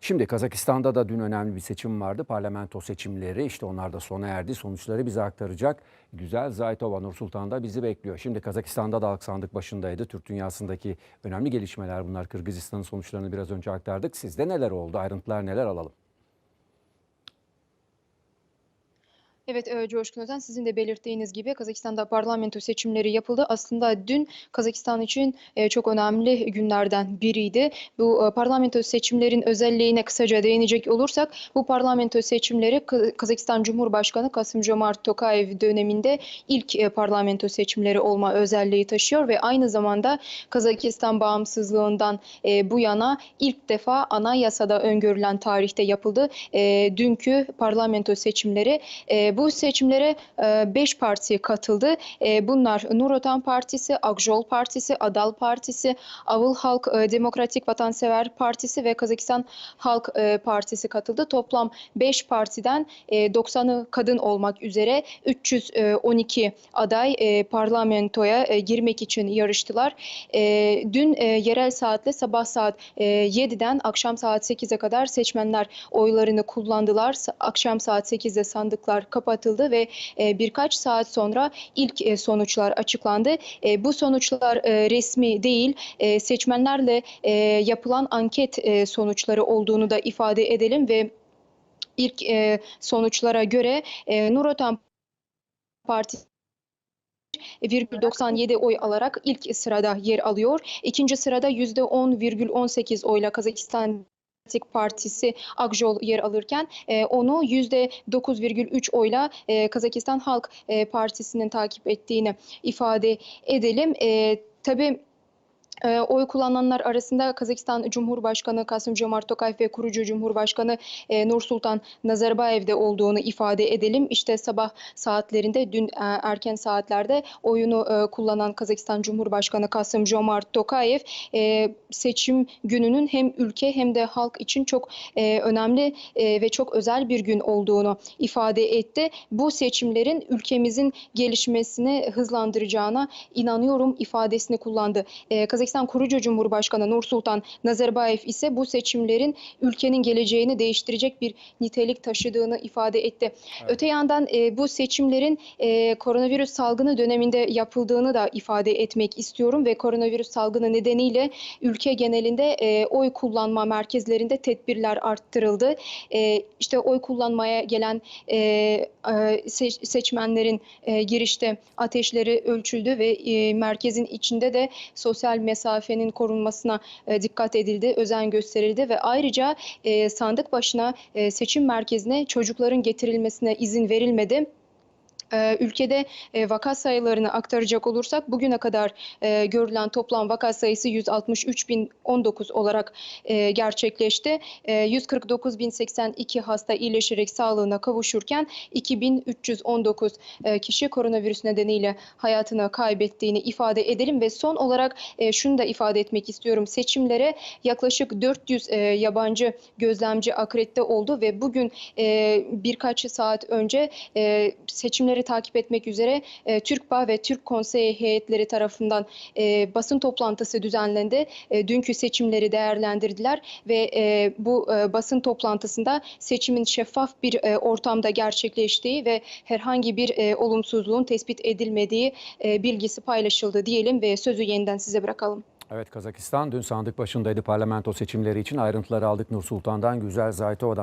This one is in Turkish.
Şimdi Kazakistan'da da dün önemli bir seçim vardı. Parlamento seçimleri işte onlar da sona erdi. Sonuçları bize aktaracak. Güzel Zaytova Nursultan da bizi bekliyor. Şimdi Kazakistan'da da halk sandık başındaydı. Türk dünyasındaki önemli gelişmeler bunlar. Kırgızistan'ın sonuçlarını biraz önce aktardık. Sizde neler oldu? Ayrıntılar neler alalım? Evet, eee, Coşkun Özen sizin de belirttiğiniz gibi Kazakistan'da parlamento seçimleri yapıldı. Aslında dün Kazakistan için eee, çok önemli günlerden biriydi. Bu eee, parlamento seçimlerin özelliğine kısaca değinecek olursak bu parlamento seçimleri Ka- Kazakistan Cumhurbaşkanı Kasım-Jomart Tokayev döneminde ilk eee, parlamento seçimleri olma özelliği taşıyor ve aynı zamanda Kazakistan bağımsızlığından bu yana ilk defa anayasada öngörülen tarihte yapıldı. Dünkü parlamento seçimleri e, bu seçimlere 5 parti katıldı. E, bunlar Nur Otan Partisi, Akjol Partisi, Adal Partisi, Avul Halk e, Demokratik Vatansever Partisi ve Kazakistan Halk e, Partisi katıldı. Toplam 5 partiden e, 90'ı kadın olmak üzere 312 aday e, parlamentoya e, girmek için yarıştılar. E, dün e, yerel saatle sabah saat e, 7'den akşam saat 8'e kadar seçmenler oylarını kullandılar. Akşam saat 8'de sandıklar kapatıldı ve e, birkaç saat sonra ilk e, sonuçlar açıklandı. E, bu sonuçlar resmi değil, seçmenlerle yapılan anket sonuçları olduğunu da ifade edelim ve ilk sonuçlara göre e, Nur Otan Partisi 97 oy alarak ilk sırada yer alıyor. İkinci sırada %10,18 oyla Kazakistan Demokratik Partisi Akjol yer alırken e, onu %9,3 oyla e, Kazakistan Halk e, Partisi'nin takip ettiğini ifade edelim. E, tabii e, oy kullananlar arasında Kazakistan Cumhurbaşkanı Kasım-Jomart Tokayev ve kurucu Cumhurbaşkanı e, Nursultan Nazarbayev de olduğunu ifade edelim. İşte sabah saatlerinde dün e, erken saatlerde oyunu e, kullanan Kazakistan Cumhurbaşkanı Kasım-Jomart Tokayev e, seçim gününün hem ülke hem de halk için çok önemli ve çok özel bir gün olduğunu ifade etti. Bu seçimlerin ülkemizin gelişmesini hızlandıracağına inanıyorum ifadesini kullandı. E, Kazakistan kurucu Cumhurbaşkanı Nursultan Nazarbayev ise bu seçimlerin ülkenin geleceğini değiştirecek bir nitelik taşıdığını ifade etti. Öte yandan e, bu seçimlerin e, koronavirüs salgını döneminde yapıldığını da ifade etmek istiyorum ve koronavirüs salgını nedeniyle ülke genelinde e, oy kullanma merkezlerinde tedbirler arttırıldı. E, işte oy kullanmaya gelen e, e, seç- seçmenlerin e, girişte ateşleri ölçüldü ve e, merkezin içinde de sosyal mesafenin korunmasına e, dikkat edildi, özen gösterildi ve ayrıca e, sandık başına e, seçim merkezine çocukların getirilmesine izin verilmedi. Ee, Ülkede e, vaka sayılarını aktaracak olursak bugüne kadar e, görülen toplam vaka sayısı 163.019 olarak e, gerçekleşti. E, 149.082 hasta iyileşerek sağlığına kavuşurken 2.319 e, kişi koronavirüs nedeniyle hayatını kaybettiğini ifade edelim ve son olarak şunu da ifade etmek istiyorum. Seçimlere yaklaşık 400 e, yabancı gözlemci akredite oldu ve bugün birkaç saat önce e, seçimleri takip etmek üzere e, TÜRKBA ve Türk Konseyi heyetleri tarafından e, basın toplantısı düzenlendi. E, dünkü seçimleri değerlendirdiler ve e, bu e, basın toplantısında seçimin şeffaf bir e, ortamda gerçekleştiği ve herhangi bir e, olumsuzluğun tespit edilmediği e, bilgisi paylaşıldı diyelim ve sözü yeniden size bırakalım. Evet Kazakistan dün sandık başındaydı parlamento seçimleri için. Ayrıntıları aldık Nur Sultan'dan. Güzel Zaytova'dan.